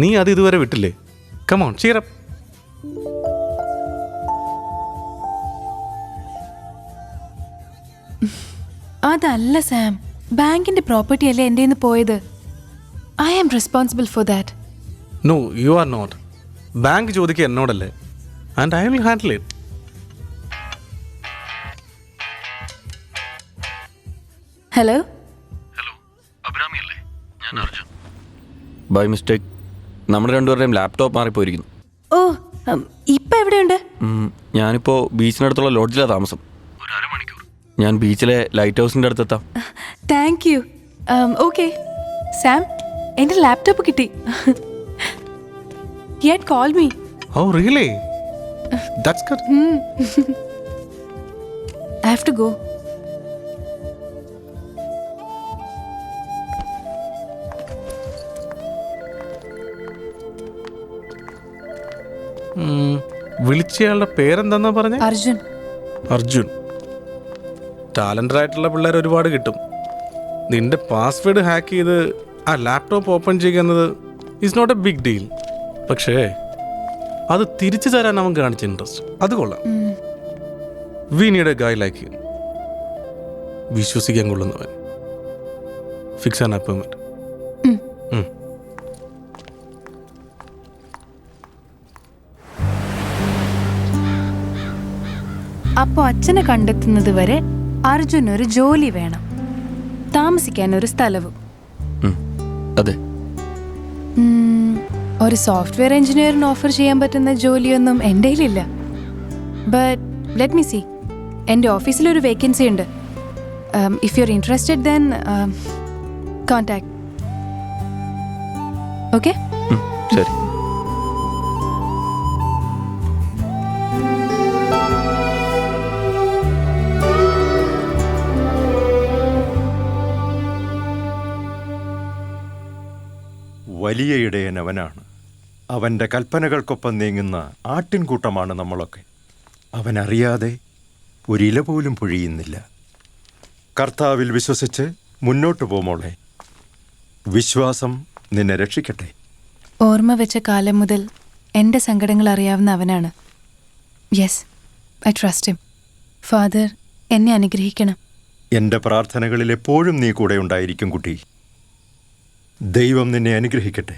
നീ അത് ഇതുവരെ വിട്ടില്ലേ? കമോൺ ചീറപ്പ് അതല്ല സാം ബാങ്കിന്റെ പ്രോപ്പർട്ടി അല്ലേ എന്റെ നിന്ന് പോയത്? I am responsible for that no you are not bank ചോദിക്കുക എന്നോടല്ലേ. And I will handle it hello hello Abhirami അല്ലേ ഞാൻ അർജുൻ. ബൈ മിസ്റ്റേക്ക് നമ്മുടെ രണ്ടുപേരുടെയും ലാപ്ടോപ്പ് മാറിപ്പോയിരിക്കുന്നു. ഓ ഉം, ഇപ്പൊ എവിടെയുണ്ട്? ഉം, ഞാനിപ്പോൾ ബീച്ചിനടുത്തുള്ള ലോഡ്ജിലാണ് താമസം. ഞാൻ ബീച്ചിലെ ലൈറ്റ് ഹൗസിന്റെ അടുത്തെത്താം. താങ്ക് യു ഓക്കെ സാം എന്റെ ലാപ്ടോപ്പ് കിട്ടി. Yet call me oh really that's good I have to go വിളിച്ചയാളുടെ പേരെന്താന്നാ പറഞ്ഞ? അർജുൻ. അർജുൻ. ടാലന്റഡ് ആയിട്ടുള്ള പിള്ളേർ ഒരുപാട് കിട്ടും. നിന്റെ പാസ്വേഡ് ഹാക്ക് ചെയ്ത് ആ ലാപ്ടോപ്പ് ഓപ്പൺ ചെയ്യുക എന്നത് is not a big deal പക്ഷേ അത് തിരിച്ചു തരാൻ അവൻ കാണിച്ച ഇൻട്രസ്റ്റ് അത് കൊള്ളാം. We need a guy like വിശ്വസിക്കാൻ കൊള്ളുന്നവൻ. ഫിക്സ് ആൻ അപ്പോയിൻമെന്റ് അപ്പോൾ അച്ഛനെ കണ്ടെത്തുന്നത് വരെ അർജുൻ ഒരു ജോലി വേണം. താമസിക്കാൻ ഒരു സ്ഥലവും അതെ. ഒരു സോഫ്റ്റ്വെയർ എഞ്ചിനീയറിന് ഓഫർ ചെയ്യാൻ പറ്റുന്ന ജോലിയൊന്നും എന്റെ കയ്യിലില്ല. ബട്ട് ലെറ്റ് മീ സി എന്റെ ഓഫീസിലൊരു വേക്കൻസി ഉണ്ട്. If you are interested then contact okay വലിയ ഇടയൻ അവനാണ് അവന്റെ കൽപ്പനകൾക്കൊപ്പം നീങ്ങുന്ന ആട്ടിൻകൂട്ടമാണ് നമ്മളൊക്കെ. അവനറിയാതെ ഒരില പോലും പൊഴിയുന്നില്ല. കർത്താവിൽ വിശ്വസിച്ച് മുന്നോട്ട് പോമോളെ വിശ്വാസം നിന്നെ രക്ഷിക്കട്ടെ. ഓർമ്മ വെച്ച കാലം മുതൽ എന്റെ സങ്കടങ്ങൾ അറിയാവുന്ന അവനാണ്. Yes I trust him father എന്നെ അനുഗ്രഹിക്കണം. എന്റെ പ്രാർത്ഥനകളിൽ എപ്പോഴും നീ കൂടെ ഉണ്ടായിരിക്കും കുട്ടി. ദൈവം നിന്നെ അനുഗ്രഹിക്കട്ടെ.